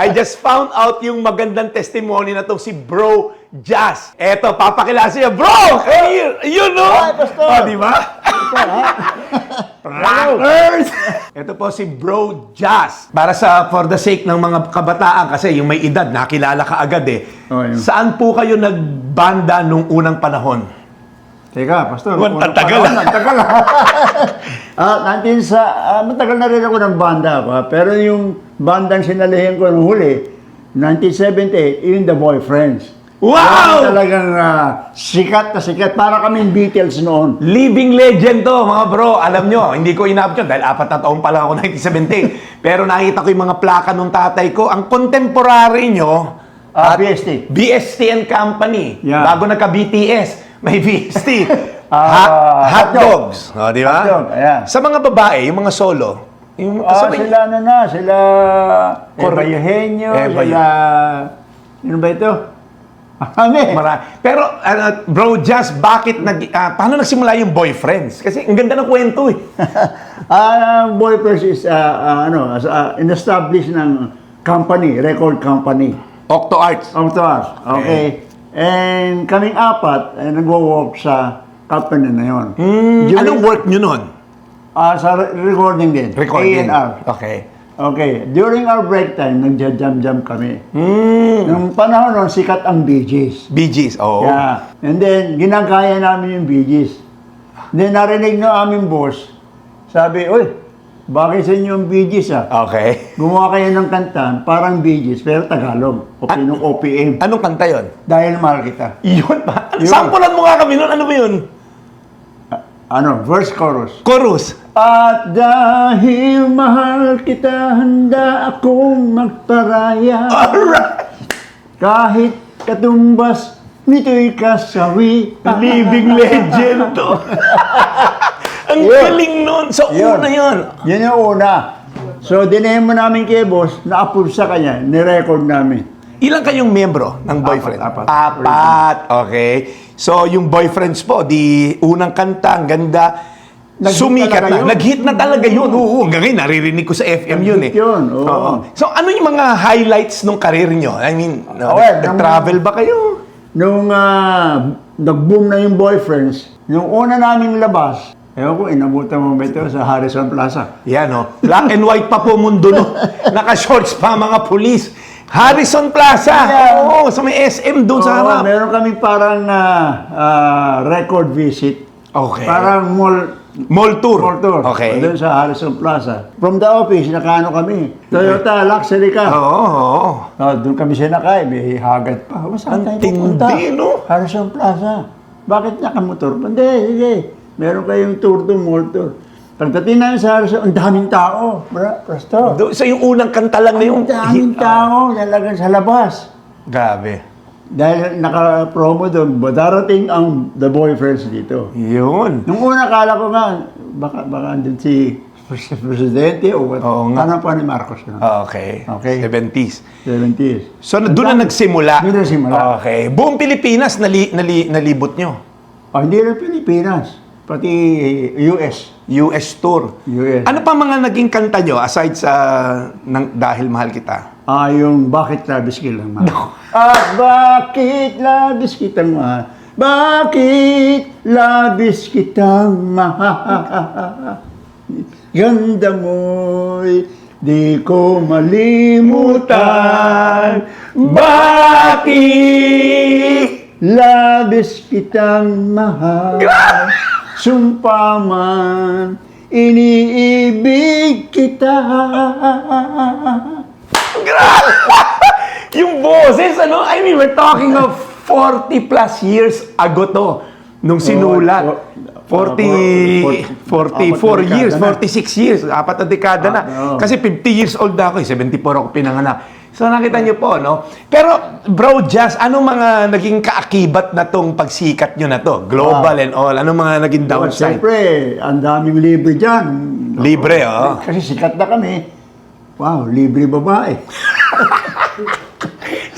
I just found out yung magandang testimony na to si Bro Jazz. Eto, papakilala siya. Bro! Here! Yun, no? Hi, Pastor. Oh, di ba? Rockers! Ito po si Bro Jazz. Para sa, for the sake ng mga kabataan, kasi yung may edad, nakilala ka agad eh. Oh, yun. Saan po kayo nagbanda nung unang panahon? Teka, Pastor. Wan, unang panahon, Ang tagal ah, natin sa, ah, matagal na rin ako ng banda. ah, pero yung bandang sinalihin ko nung huli, 1978, yung The Boyfriends. Wow! Yan talagang ah, sikat na sikat. Para kaming Beatles noon. Living legend to, mga bro. Alam nyo, hindi ko inabot yun dahil apat na taon pa lang ako 1978. Pero nakita ko yung mga plaka nung tatay ko. Ang contemporary nyo, Ah, BST. BST and Company. Yeah. Bago nagka-BTS, may BST. Ah, Ha- hot hot dogs. O, di ba? Hot dog, ayan. Sa mga babae, yung mga solo, yung Ah, kasabay- sila ano na, sila Correct. Eugenio, Eva sila... Ano ba ito? Ano eh? Mara- Pero, ano, bro, just bakit nag... ah, paano nagsimula yung boyfriends? Kasi ang ganda ng kwento eh. Ah, Boyfriends is ah, ah, ano, as uh, in-establish ng company, record company. Octo Arts. Of us, okay? And kaming apat ay nagwo-work sa company na yon. Hmm, anong work nyo nun? Ah, sa re- recording din. Recording. A&R. Okay. Okay. During our break time, nagja-jam-jam kami. Hmm. Nung panahon nun, sikat ang Bee Gees. Bee Gees, oo. Yeah. And then, ginagaya namin yung Bee Gees. Then, narinig ng aming boss, sabi, Uy, bakit sa inyo yung Bee Gees ah? Okay. Gumawa kayo ng kanta, parang Bee Gees, pero Tagalog. O pinong OPM. Anong kanta yon? Dahil mahal kita. Yun ba? Yun. Sampulan mo nga kami nun. Ano ba yun? Ano, verse, chorus. Chorus. At dahil mahal kita, handa akong magparaya. Alright. Kahit katumbas, nito'y kasawi. Living legend to. Ang Yun. galing nun. Sa Yun. una yun. Yan yung una. So, dinemo namin kay boss, na-approve sa kanya, ni-record namin. Ilan kayong miyembro ng boyfriend? Apat, Apat. Okay. So, yung boyfriends po, di unang kanta, ang ganda. Nag-hit Sumikat na. yun. Nag-hit na talaga yun. Oo, hanggang ngayon, naririnig ko sa FM yun eh. Yun, oo. So, ano yung mga highlights nung karir nyo? I mean, no, Okay, nag- nag-travel ba kayo? Nung ah, nag-boom na yung boyfriends, yung una naming labas, ewan ko, inabutan mo ba ito sa Harrison Plaza? Yan, no? Black and white pa po mundo, no? Naka-shorts pa mga pulis. Harrison Plaza. Yeah. Oo, sa may SM doon sa Oo, harap. meron kami parang ah, ah, record visit. Okay. Parang mall, Mall tour. mall tour. Okay. Doon sa Harrison Plaza. From the office, nakaano kami. Toyota Luxury Car. Oo, oo. Oh, doon kami sinakay, may hagad pa. Saan Ang tayo pupunta? tindi, no? Harrison Plaza. Bakit nakamotor? Hindi, sige. Meron kayong tour doon, mall tour. Pagdating namin sa Harrison, ang daming tao. Bra, presto. Do, so yung unang kanta lang na yung... Ang daming tao, talagang sa labas. Grabe. Dahil naka-promo doon, darating ang The Boyfriends dito. Yun. Nung una, akala ko nga, baka, baka andun si si Presidente o what? Oo nga. Ano pa ni Marcos? No? Okay. Okay. 70s. 70s. So, doon na nagsimula. Doon na nagsimula. Okay. Buong Pilipinas, nali, nali, nalibot nyo. Oh, hindi rin Pilipinas. Pati US. US tour. US. Ano pa mga naging kanta nyo aside sa nang, Dahil Mahal Kita? Ah, yung bakit labis kitang mahal. At bakit labis kitang mahal? Bakit labis kitang mahal? Ganda mo'y di ko malimutan. Bakit labis kitang mahal? Sumpa man, iniibig kita. Yung boses, ano? I mean, we're talking of 40 plus years ago to. Nung sinulat. Oh, 40, 44 apat na years, dekada na. 46 years, apat na dekada na. Ah. Kasi 50 years old na ako, eh, 74 ako pinanganak. So nakita niyo po, no? Pero, bro, Jazz, anong mga naging kaakibat na tong pagsikat nyo na to? Global and all. Anong mga naging downside? Siyempre, ang daming libre dyan. Libre, oh. Kasi sikat na kami. Wow, libre babae.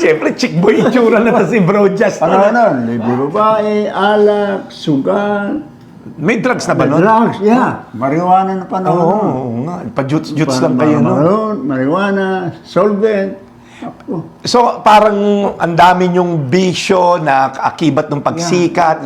Siyempre, chick boy itsura na si bro Jazz. Ano ano, libre babae, alak, sugal, May drugs na ba nun? drugs, yeah. Marijuana na Oo, panahon. oo nga. Pa-juts-juts lang kayo, no? Maroon, marijuana, solvent. So, parang ang dami yung bisyo na akibat ng pagsikat.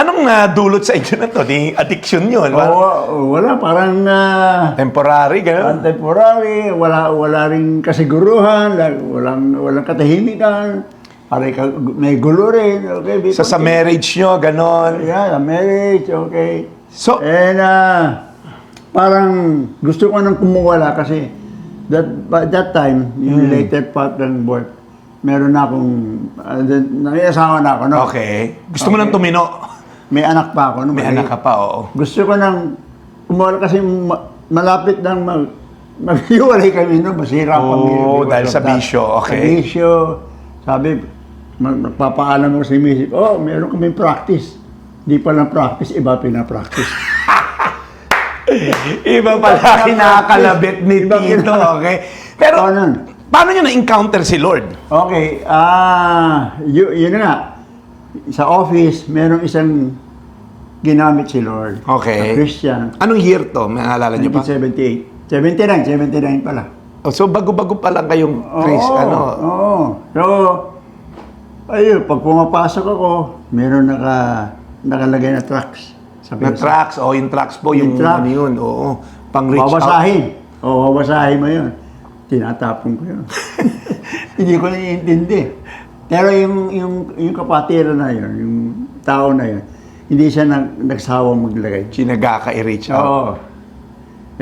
Anong uh, dulot sa inyo na to? Di addiction yun? Oo, wala, parang ah, temporary, gano'n? temporary, wala wala ring kasiguruhan, la- walang walang katahimikan. Pare ka, may gulo rin, okay? be Sa, sa marriage nyo, gano'n? Yeah, a marriage, okay. So, And ah, parang gusto ko nang kumuwala kasi that by that time, yung later part ng work, meron na akong, uh, nangiasawa na ako, no? okay. Gusto mo nang tumino? May anak pa ako, no? May anak ka pa, oo. Gusto ko nang kumuwala kasi ma- malapit nang mag maghiwalay kami, no? Masira ang Oh, pamilya. dahil because sa bisyo, okay. Sa bisyo. Sabi, mag- magpapaalam ako sa misis, oh, meron kaming practice. Di pa lang practice, iba pinapractice. Iba pala kinakalabit ni Iba Tito, okay? Pero, Paano? paano nyo na-encounter si Lord? Okay, ah, y- yun na nga. Sa office, merong isang ginamit si Lord. Okay. Na Christian. Anong year to? May naalala nyo pa? 1978. 79, 79 pala. Oh, so, bago-bago pa lang kayong Chris, Oo, ano? Oo. So, ayun, pag pumapasok ako, meron naka, nakalagay na tracks. Sa Na mesa. tracks, o yung tracks po, yung, Yung tracks. ano yun, oo. Pang reach out. Babasahin. Oo, babasahin mo yun. Tinatapon ko yun. Hindi ko naiintindi. Pero yung, yung, yung kapatira na yun, yung tao na yun, hindi siya nag, nagsawang maglagay. Sinaga ka i-reach out. Oo.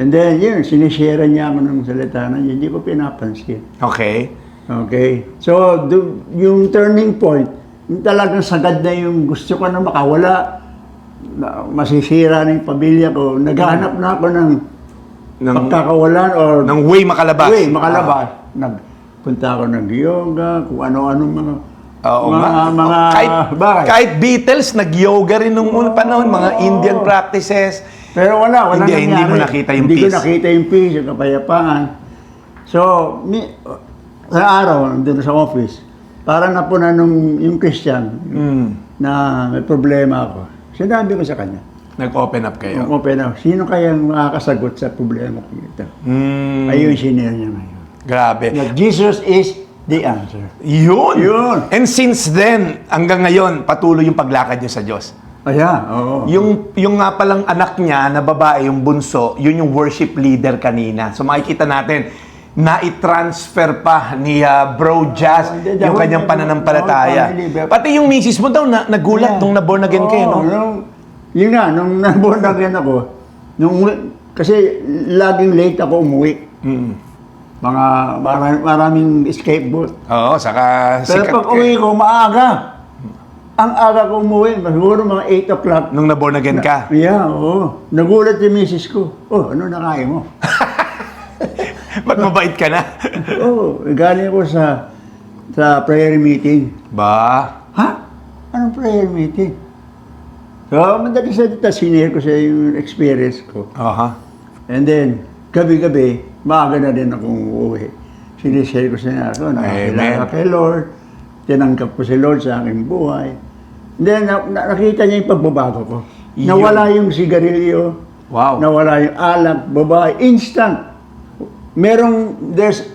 And then, yun, sinishare niya ako ng salita na yun. Hindi ko pinapansin. Okay. Okay? So, do, yung turning point, yung talagang sagad na yung gusto ko na makawala, na masisira na yung pamilya ko, naghahanap na ako ng Ng, pagkakawalan or ng way makalabas. way makalabas. Nagpunta ako ng yoga, kung ano-ano mga Oo mga, nga. mga kahit, bagay. kahit Beatles, nag-yoga rin nung unang panahon, mga. Indian practices. Pero wala, wala Hindi, nangyari. hindi mo nakita yung hindi peace. ko nakita yung peace, yung kapayapaan. So, mi, sa araw, doon sa office, parang napuna nung yung Christian Mm. na may problema ako. Sinabi ko sa kanya, Nag-open up kayo. kung open ako, sino kaya ang makakasagot sa problema ko ito? Mm, Ayun, sinare niya ngayon. Grabe. Na Jesus is the answer. Yun. Yun. And since then, hanggang ngayon, patuloy yung paglakad niyo sa Diyos. Ayan, oo. Yung, yung nga palang anak niya na babae, yung bunso, yun yung worship leader kanina. So makikita natin, na-transfer pa ni ah, Bro Jazz Oh, yung kanyang whole- pananampalataya. family, Pati yung misis mo daw na, nagulat Yeah. nung naborn again kayo, no? Nung, yun nga, nung naborn again ako, nung, kasi laging late ako umuwi. Mm. Mga maraming, maraming scapegoat. Oo, saka Pero sikat pag ka. uwi ko, maaga. Ang aga ko umuwi, siguro mga 8 o'clock. Nung naborn again ka. Yeah, oo. Nagulat yung misis ko. Oh, ano nakain mo? Ba't mabait ka na? Oo, oh, galing ako sa sa prayer meeting. ba? Ha? Anong prayer meeting? So, madali sa dita, sinare ko sa yung experience ko. Aha. And then, gabi-gabi, maaga na din akong uuwi. Sinishare ko sa niya ako, nakakilala kay Lord, tinanggap ko si Lord sa aking buhay. Then, na- na- nakita niya yung pagbabago ko. Yun. Nawala yung sigarilyo, Wow. nawala yung alak, babae, instant. Merong, there's,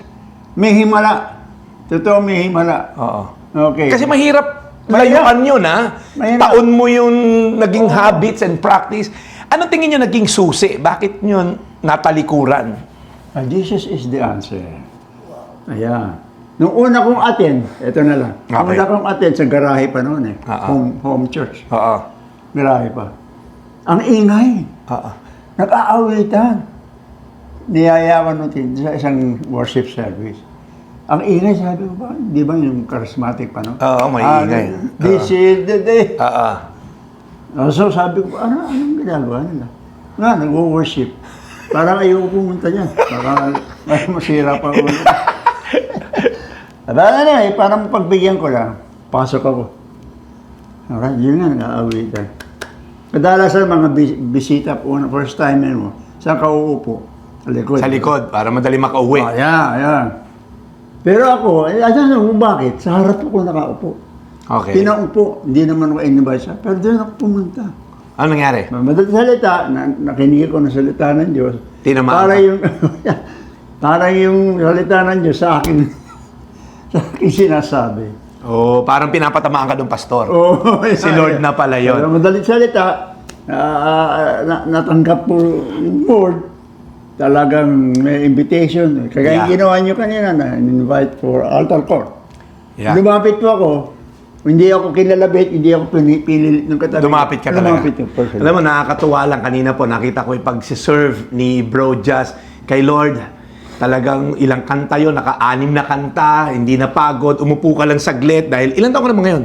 may himala. Totoo, may himala. Oo. Okay. Kasi mahirap layuan yun, ha? Mahirap. Taon mo yung naging habits and practice. Ano tingin nyo naging susi? Bakit nyo natalikuran? Ah, Jesus is the answer. Ayan. Nung una kong attend, ito na lang. Nung Okay. una kong attend sa garahe pa noon eh. Ah, ah. Home, home church. Oo. Garahe pa. Ang ingay. Oo. Nag-aawitan. Niyayaman natin sa isang worship service. Ang ingay, sabi ko ba, di ba yung charismatic pa, no? Oo, may Ah, ingay. This is the day. Oo. Oh, so sabi ko, ano, anong ginagawa nila? Nga, nag-worship. Parang ayaw pumunta niyan. Parang may masira pa ulo. Aba na eh, parang pagbigyan ko lang. Pasok ako. Alright, yun nga, nag-aawitan. Kadalasan mga bis- bisita po, na first time mo, saan ka uupo? Sa likod. Sa likod, para madali makauwi. Oh, ayan, ayan. Pero ako, eh, know kung bakit, sa harap ako nakaupo. Okay. Pinaupo, hindi naman ako invite siya, pero doon ako pumunta. Ano nangyari? Madaling salita, na, nakinig ko ng salita ng Diyos. Tinamaan Para ka. yung, para yung salita ng Diyos sa akin, sa aking sinasabi. Oh, parang pinapatamaan ka ng pastor. Oh, Si Lord na pala yun. Pero madalit salita, ah, na, natanggap po yung board, talagang may invitation. Kaya Yeah. ginawa nyo kanina na invite for altar call. Yeah. Lumapit po ako, hindi ako kinalabit, hindi ako pinili ng katabi. Lumapit ka talaga. Lumapit yung person. Alam mo, nakakatuwa lang kanina po, nakita ko yung pag-serve ni Bro Jazz kay Lord. Talagang ilang kanta yun, naka-anim na kanta, hindi napagod, umupo ka lang saglit dahil ilan taon ka naman ngayon?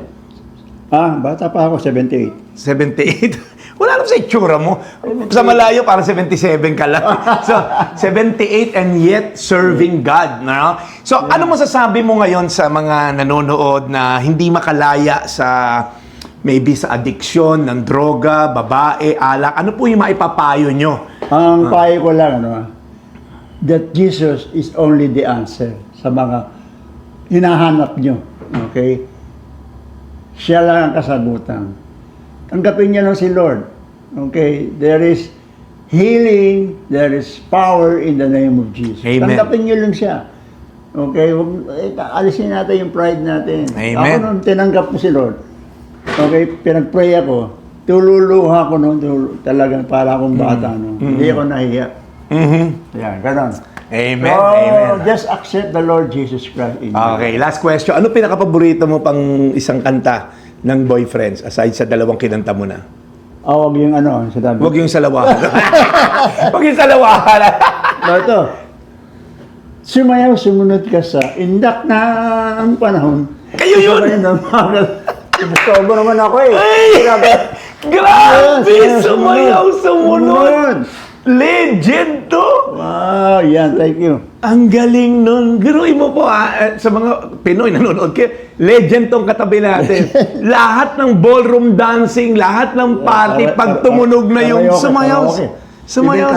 Ah, bata pa ako, 78. 78? Wala naman sa itsura mo. Sa malayo, parang 77 ka lang. So, 78 and yet serving God. No? So, ano masasabi mo ngayon sa mga nanonood na hindi makalaya sa maybe sa addiction ng droga, babae, alak? Ano po yung maipapayo nyo? Ang payo ko lang, ano, ah, that Jesus is only the answer sa mga hinahanap nyo. Okay? Siya lang ang kasagutan. Tanggapin niya lang si Lord. Okay? There is healing, there is power in the name of Jesus. Amen. Tanggapin niyo lang siya. Okay? Huwag, eh, alisin natin yung pride natin. Amen. Ako nung tinanggap ko si Lord, okay, pinag-pray ako, tululuha ko noon, talagang para akong bata noon. Hindi ako nahiya. Mhm. Yan, ganon. Amen, so, amen. just accept the Lord Jesus Christ in you. Okay, last question. Ano pinaka-paborito mo pang isang kanta ng boyfriends aside sa dalawang kinanta mo na? Ah, huwag yung ano, sa dami. Huwag yung salawahan. Huwag yung salawahan. Ito, sumayaw, sumunod ka sa indak na ang panahon. Kayo yun! Sabay ng mga... Gusto naman ako eh. Ay! Grabe. Grabe! Sumayaw, sumunod! Legend to! Wow, yan, thank you. Ang galing nun. Giruin mo po ha, eh, sa mga Pinoy nanonood kayo, legend tong katabi natin. lahat ng ballroom dancing, lahat ng party, Kara- pag tumunog na yung sumayaw. Sumayaw,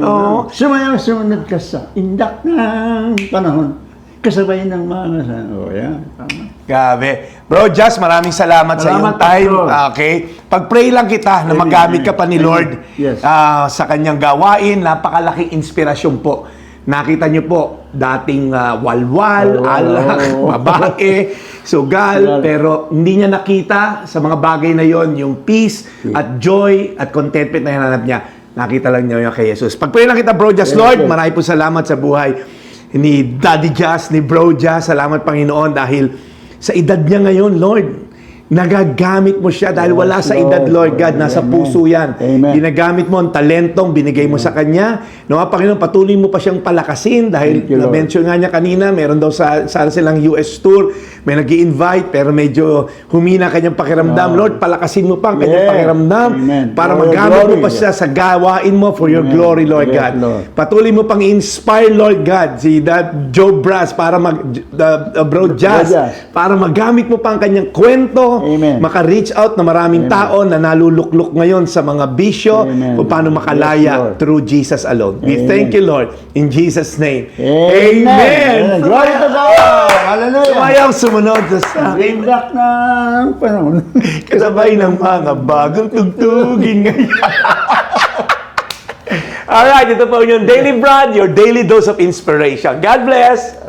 Oo. Sumayaw, sumunod ka sa indak ng panahon. Kasabay ng mga... Oh, yan. Tama. Grabe. Bro, Just, maraming salamat, sa iyong Salamat, time. Pastor. Okay? Pag-pray lang kita na Amen, magamit amen. ka pa ni Amen. Lord Yes. ah, sa kanyang gawain. Napakalaking inspirasyon po. Nakita niyo po, dating ah, walwal, Oo. alak, babae, sugal, Sugal. pero hindi niya nakita sa mga bagay na yon yung peace at joy at contentment na hinanap niya. Nakita lang niya yung kay Jesus. Pag-pray lang kita, Bro Just, Lord, marami po salamat sa buhay ni Daddy Jazz, ni Bro Jazz. Salamat, Panginoon, dahil sa edad niya ngayon, Lord, nagagamit mo siya dahil wala sa edad, Lord. God, nasa Amen. puso yan. Amen. Ginagamit mo ang talentong binigay mo sa kanya. No, Panginoon, patuloy mo pa siyang palakasin dahil na-mention nga niya kanina, meron daw sa, sa silang US tour, may nag invite pero medyo humina kanyang pakiramdam. Ah. Lord, palakasin mo pa ang kanyang Yes. pakiramdam Amen. para For magamit mo pa siya sa gawain mo for your glory, Lord Yes, God. Lord. Patuloy mo pang inspire, Lord God, si that Joe Brass para mag, the, the Bro Jazz, Jazz. para magamit mo pa ang kanyang kwento, Amen. maka-reach out na maraming Amen. tao na naluluklok ngayon sa mga bisyo Amen. kung paano Yes, makalaya Lord. through Jesus alone. We Amen. thank you, Lord, in Jesus' name. Amen. Amen. Glory to God. Hallelujah. Sumayaw sumunod sa akin. Indak ng panahon. Kasabay ng mga bagong tugtugin ngayon. Alright, ito po yung Daily Brand, your daily dose of inspiration. God bless!